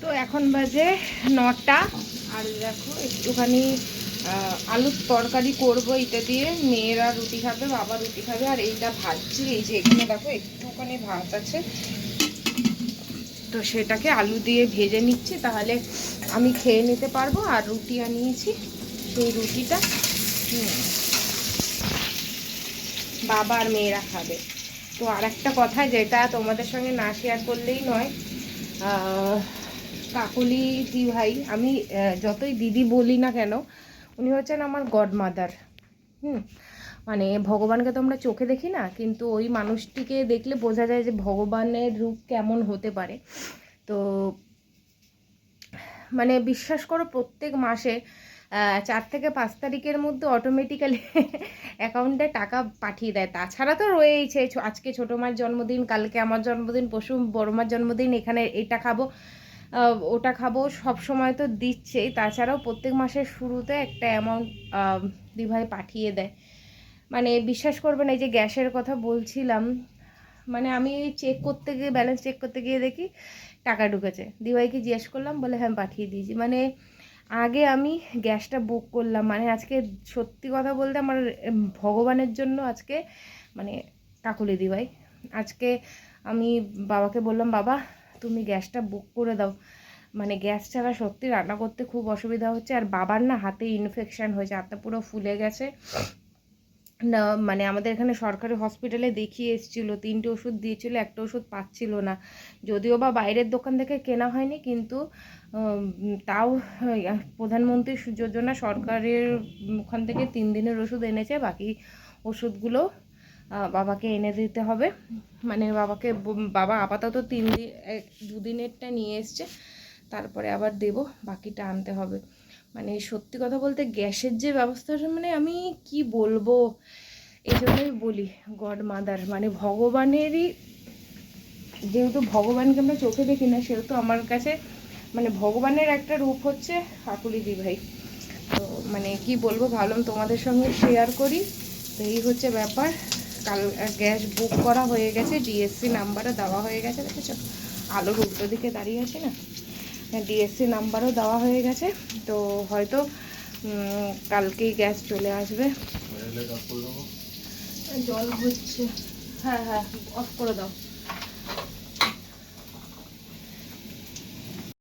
তো এখন বাজে নটা। আর দেখো, একটুখানি আলুর তরকারি করব এটা দিয়ে। মেয়েরা রুটি খাবে, বাবা রুটি খাবে, আর এইটা ভাজছি। এই যে এখানে দেখো, একটুখানি ভাত আছে। তো সেটাকে আলু দিয়ে ভেজে নিচ্ছি, তাহলে আমি খেয়ে নিতে পারব। আর রুটি আনিয়েছি, সেই রুটিটা। বাবা আর মেয়েরা খাবে। তো আর একটা কথা, যেটা তোমাদের সঙ্গে না শেয়ার করলেই নয় কাকলি দি ভাই, আমি যতই দিদি বলি না কেন, উনি হচ্ছেন আমার গড মাদার হুম? মানে ভগবানকে তো আমরা চোখে দেখি না, কিন্তু ওই মানুষটিকে দেখলে বোঝা যায় যে ভগবানের রূপ কেমন হতে পারে। তো মানে বিশ্বাস করো প্রত্যেক মাসে চার থেকে পাঁচ তারিখের মধ্যে অটোমেটিক্যালি অ্যাকাউন্টে টাকা পাঠিয়ে দেয়। তাছাড়া তো রয়েইছে আজকে ছোটো মার জন্মদিন, কালকে আমার জন্মদিন, পশু বড় মার জন্মদিন, এখানে এটা খাব। ওটা খাব সব সময় তো দিচ্ছেই। তাছাড়াও প্রত্যেক মাসের শুরুতে একটা অ্যামাউন্ট দিভাই পাঠিয়ে দেয়। মানে বিশ্বাস করবেন এই যে গ্যাসের কথা বলছিলাম মানে আমি চেক করতে গিয়ে ব্যালেন্স চেক করতে গিয়ে দেখি টাকা ঢুকেছে। দিভাইকে জিজ্ঞেস করলাম, বলে হ্যাঁ পাঠিয়ে দিয়েছি। মানে আগে আমি গ্যাসটা বুক করলাম। মানে আজকে সত্যি কথা বলতে আমার ভগবানের জন্য আজকে মানে কাকুলি দিভাই। আজকে আমি বাবাকে বললাম, বাবা তুমি গ্যাসটা বুক করে দাও। মানে গ্যাস ছাড়া সত্যি রান্না করতে খুব অসুবিধা হচ্ছে। আর বাবার না হাতে ইনফেকশান হয়েছে, হাতটা পুরো ফুলে গেছে। না মানে আমাদের এখানে সরকারি হসপিটালে দেখিয়ে এসেছিল, তিনটে ওষুধ দিয়েছিল, একটা ওষুধ পাচ্ছিল না। যদিও বা বাইরের দোকান থেকে কেনা হয়নি, কিন্তু তাও প্রধানমন্ত্রী যোজনা সরকারের ওখান থেকে তিন দিনের ওষুধ এনেছে, বাকি ওষুধগুলো বাবাকে এনে দিতে হবে। মানে বাবাকে, বাবা আপাতত তিন দিন এক, দুদিনেরটা নিয়ে এসছে। তারপরে আবার দেব, বাকিটা আনতে হবে। মানে সত্যি কথা বলতে গ্যাসের যে ব্যবস্থাটা মানে আমি কি বলব? এই জন্যই বলি, গড মাদার। মানে ভগবানেরই, যেহেতু ভগবানকে আমরা চোখে দেখি না, সেহেতু আমার কাছে মানে ভগবানের একটা রূপ হচ্ছে কাকুলি দি ভাই। তো মানে কি বলব ভাবলাম তোমাদের সঙ্গে শেয়ার করি। তো এই হচ্ছে ব্যাপার। কাল গ্যাস বুক করা হয়ে গেছে ডিএসসি নাম্বারও দেওয়া হয়ে গেছে দেখেছ? আলোর উল্টো দিকে দাঁড়িয়ে আছে না? ডিএসসি নাম্বারও দেওয়া হয়ে গেছে তো হয়তো উম, কালকেই গ্যাস চলে আসবে। জল হচ্ছে। হ্যাঁ হ্যাঁ অফ করে দাও।